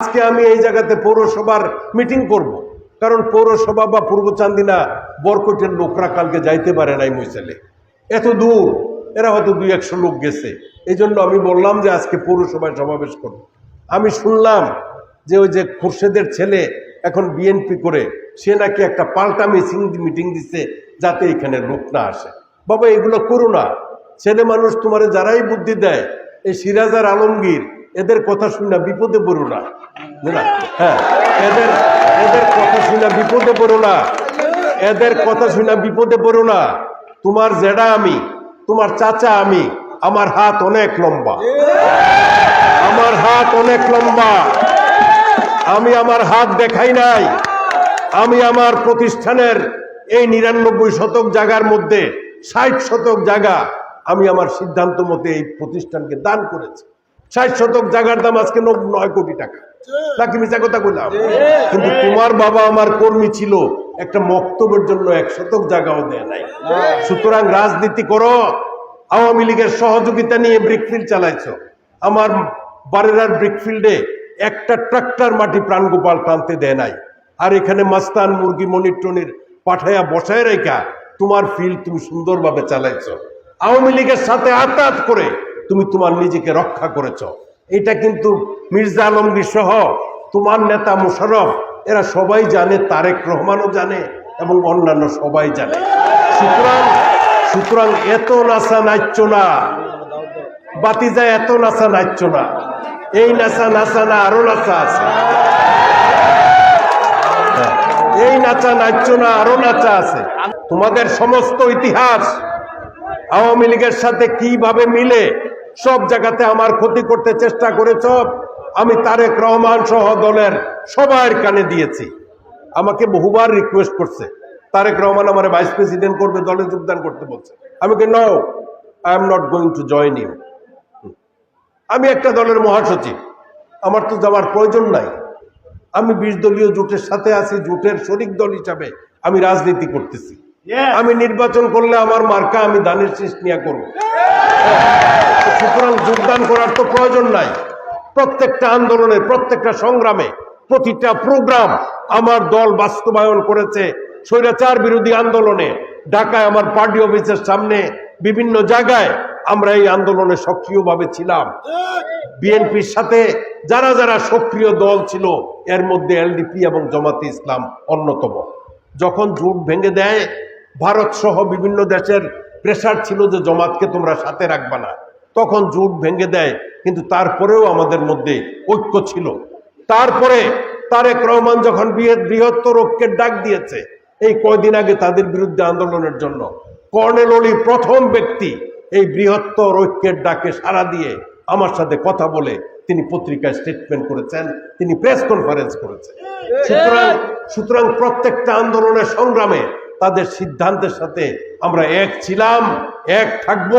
আজকে আমি এই জায়গাতে পৌরসভার মিটিং করব। কারণ পৌরসভা বা পূর্ব চান্দিনা বরকটের লোকরা কালকে যাইতে পারে নাই মৈসালে এত দূর, এরা হয়তো দুই একশো লোক গেছে। এই জন্য আমি বললাম যে আজকে পৌরসভায় সমাবেশ করব। আমি শুনলাম যে ওই যে খুরশেদের ছেলে এখন বিএনপি করে, সে নাকি একটা পাল্টা মিটিং মিটিং দিচ্ছে যাতে এখানে লোক না আসে। বাবা, এগুলো করো না। ছেলে মানুষ তোমার যারাই বুদ্ধি দেয়, এই সিরাজার আলমগীর এদের কথা শুনে বিপদে পড়ো না। হ্যাঁ এদের এদের কথা শুনে বিপদে পড়ো না। এদের কথা শুনে বিপদে পড়ো না। তোমার জেডা আমি, তোমার চাচা আমি, আমার হাত অনেক লম্বা। আমার হাত অনেক লম্বা। আমি আমার হাত দেখাই নাই। আমি আমার প্রতিষ্ঠানের এই নিরানব্বই শতক জায়গার মধ্যে ষাট শতক জায়গা আমি আমার সিদ্ধান্ত মতে এই প্রতিষ্ঠানকে দান করেছি। ষাট শতক জায়গার দাম আজকে নয় কোটি টাকা। নাকি মিশা কথা বললাম কিন্তু তোমার বাবা আমার কর্মী ছিল, একটা মক্তবের জন্য এক শতক জায়গাও দেয় নাই। সুতরাং রাজনীতি করো, আওয়ামী লীগের সহযোগিতা নিয়ে ব্রিকফিল্ড চালাইছো। আমার বারেরার ব্রিকফিল্ডে একটা ট্রাক্টর মাটি প্রাণগোপাল টানতে দেয় নাই। আর এখানে মাস্তান মুরগি মনির টনির পাঠায়া বসায় রেখা তোমার ফিল্ড তুমি সুন্দরভাবে চালাইছো। আওয়ামী লীগের সাথে আতাত করে তুমি তোমার নিজেকে রক্ষা করেছ। এটা কিন্তু মির্জা আলমগীর সহ তোমার নেতা মুশারফ, এরা সবাই জানে, তারেক রহমানও জানে এবং অন্যান্য সবাই জানে। সুতরাং সুতরাং এত নাচা নাচ্য না। বাতিজা, এত নাচা নাচ্য না। এই নাচা নাচা না, আরও নাচা আছে। এই নাচা নাচ্য না, আরও নাচা আছে। তোমাদের সমস্ত ইতিহাস আওয়ামী লীগের সাথে কীভাবে মিলে? সব জায়গাতে আমার ক্ষতি করতে চেষ্টা করেছ আমি তারেক রহমান সহ দলের সবার কানে দিয়েছি। আমাকে বহুবার রিকোয়েস্ট করছে। তারেক রহমান আমার ভাইস প্রেসিডেন্ট করবে দলে যোগদান করতে বলছে। আমি কে no I am not going to join you আমি একটা দলের মহাসচিব। আমার তো যাওয়ার প্রয়োজন নাই। আমি বিশ দলীয় জোটের সাথে আছি জোটের শরিক দল হিসাবে আমি রাজনীতি করতেছি। আমি নির্বাচন করলে আমার মার্কা আমি দানের শেষ নিয়ে করব। সুতরাং যোগদান করার তো প্রয়োজন নাই। প্রত্যেকটা আন্দোলনে, প্রত্যেকটা সংগ্রামে প্রতিটা প্রোগ্রাম আমার দল বাস্তবায়ন করেছে। স্বৈরাচার বিরোধী আন্দোলনে, ঢাকায় আমার পার্টি অফিসের সামনে, বিভিন্ন জায়গায় আমরা এই আন্দোলনে সক্রিয়ভাবে ছিলাম। বিএনপির সাথে যারা যারা সক্রিয় দল ছিল, এর মধ্যে এলডিপি এবং জামাতে ইসলাম অন্যতম। যখন জোট ভেঙে দেয়, ভারত সহ বিভিন্ন দেশের প্রেসার ছিল যে জমাতকে তোমরা সাথে রাখবা না। তখন জোট ভেঙে দেয় কিন্তু তারপরেও আমাদের মধ্যে ঐক্য ছিল। তারপরে তারেক রহমান যখন বৃহত্তর ঐক্যের ডাক দিয়েছে এই কয়দিন আগে তাদের বিরুদ্ধে আন্দোলনের জন্য কর্নেল অলি প্রথম ব্যক্তি এই বৃহত্তর ঐক্যের ডাকে সাড়া দিয়ে আমার সাথে কথা বলে তিনি পত্রিকায় স্টেটমেন্ট করেছেন তিনি প্রেস কনফারেন্স করেছেন। সুতরাং সুতরাং প্রত্যেকটা আন্দোলনের সংগ্রামে তাদের সিদ্ধান্তের সাথে আমরা এক ছিলাম এক থাকব।